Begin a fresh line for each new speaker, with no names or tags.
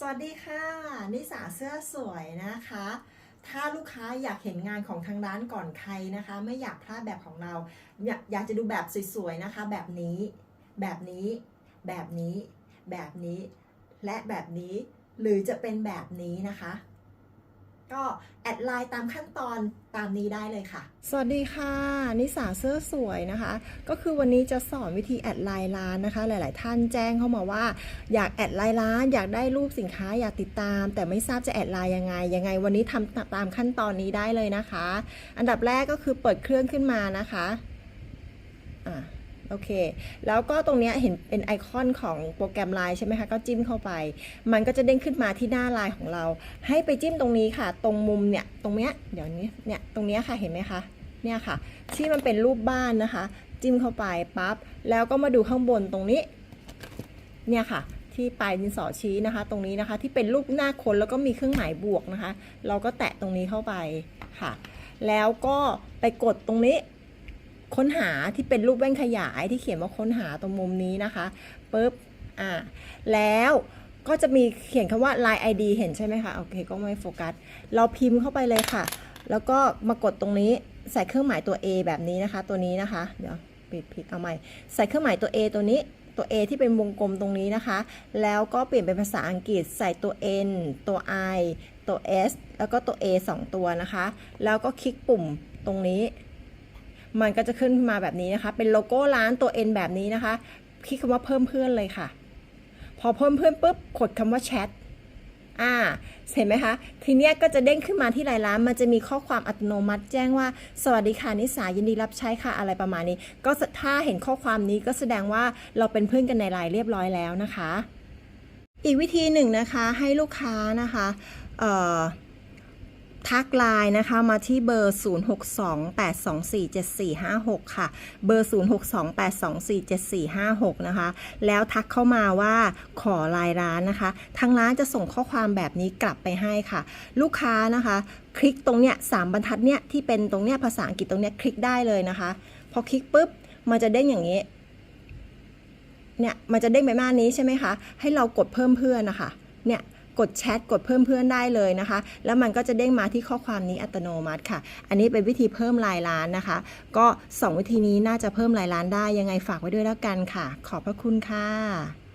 สวัสดีค่ะ นิสาเสื้อสวยนะคะ ถ้าลูกค้าอยากเห็นงานของทางร้านก่อนใครนะคะ ไม่อยากพลาดแบบของเรา อยากอยากจะดูแบบสวยๆนะคะ แบบนี้ แบบนี้ แบบนี้ แบบนี้ และแบบนี้ หรือจะเป็นแบบนี้นะคะ ก็แอดไลน์ตามขั้นตอนตามนี้ได้เลยค่ะ สวัสดีค่ะ นิสาเสื้อสวยนะคะ ก็คือวันนี้จะสอนวิธีแอดไลน์ร้านนะคะ หลาย ๆ ท่านแจ้งเข้ามาว่า อยากแอดไลน์ร้าน อยากได้รูปสินค้าอยากติดตาม แต่ไม่ทราบจะแอดไลน์ยังไงยังไง วันนี้ทำตามขั้นตอนนี้ได้เลยนะคะ อันดับแรกก็คือเปิดเครื่องขึ้นมานะคะอ่า โอเค แล้วก็ตรงนี้เห็นเป็นไอคอนของโปรแกรมไลน์ใช่ไหมคะ ก็จิ้มเข้าไป มันก็จะเด้งขึ้นมาที่หน้าไลน์ของเรา ให้ไปจิ้มตรงนี้ค่ะ ตรงมุมเนี่ย ตรงเนี้ย เดี๋ยวนี้เนี่ย ตรงเนี้ยค่ะ เห็นไหมคะ เนี่ยค่ะ ที่มันเป็นรูปบ้านนะคะ จิ้มเข้าไปปั๊บ แล้วก็มาดูข้างบนตรงนี้ เนี่ยค่ะที่ปลายดินสอชี้นะคะ ตรงนี้นะคะที่เป็นรูปหน้าคนแล้วก็มีเครื่องหมายบวกนะคะ เราก็แตะตรงนี้เข้าไปค่ะ แล้วก็ไปกดตรงนี้ ค้นหาที่เป็นรูปแว่นขยายที่เขียนว่าค้นหาตรงมุมนี้นะคะปุ๊บอ่าแล้วก็จะมีเขียนคำว่า Line ID เห็นใช่ไหมคะ โอเค ก็ไม่โฟกัส เราพิมพ์เข้าไปเลยค่ะ แล้วก็มากดตรงนี้ใส่เครื่องหมายตัว A แบบนี้นะคะ ตัวนี้นะคะ เดี๋ยวปิดผิดเอาใหม่ ใส่เครื่องหมายตัว A ตัวนี้ ตัว A ที่เป็นวงกลมตรงนี้นะคะ แล้วก็เปลี่ยนเป็นภาษาอังกฤษ ใส่ตัว N ตัว I ตัว S แล้วก็ตัว A สองตัวนะคะ แล้วก็คลิกปุ่มตรงนี้ มันก็จะขึ้นมาแบบนี้นะคะ เป็นโลโก้ร้านตัว N แบบนี้นะคะ คลิกคำว่าเพิ่มเพื่อนเลยค่ะ พอเพิ่มเพื่อนปุ๊บกดคำว่าแชทอ่าเห็นไหมคะ ทีเนี้ยก็จะเด้งขึ้นมาที่รายร้านมันจะมีข้อความอัตโนมัติ แจ้งว่าสวัสดีค่ะนิสายินดีรับใช้ค่ะอะไรประมาณนี้ ก็ถ้าเห็นข้อความนี้ก็แสดงว่าเราเป็นเพื่อนกันในไลน์เรียบร้อยแล้วนะคะ อีกวิธีหนึ่งนะคะให้ลูกค้านะคะเอ่อ ทักไลน์นะคะมาที่เบอร์ 0628247456 ค่ะ เบอร์ 0628247456 นะคะ แล้วทักเข้ามาว่าขอลน์ร้านนะคะ ทางร้านจะส่งข้อความแบบนี้กลับไปให้ค่ะ ลูกค้านะคะ คลิกตรงเนี้ยสามบรรทัดเนี้ยที่เป็นตรงเนี้ยภาษาอังกฤษตรงเนี้ยคลิกได้เลยนะคะ พอคลิกปุ๊บมันจะเด้งอย่างนี้เนี่ยมันจะเด้งไปหน้านี้ใช่ไหมคะ ให้เรากดเพิ่มเพื่อนนะคะ เนี่ย กดแชทกดเพิ่มเพื่อนได้เลยนะคะ แล้วมันก็จะเด้งมาที่ข้อความนี้อัตโนมัติค่ะ อันนี้เป็นวิธีเพิ่มรายล้านนะคะ ก็ 2 วิธีนี้น่าจะเพิ่มรายล้านได้ยังไงฝากไว้ด้วยแล้วกันค่ะ ขอบพระคุณค่ะ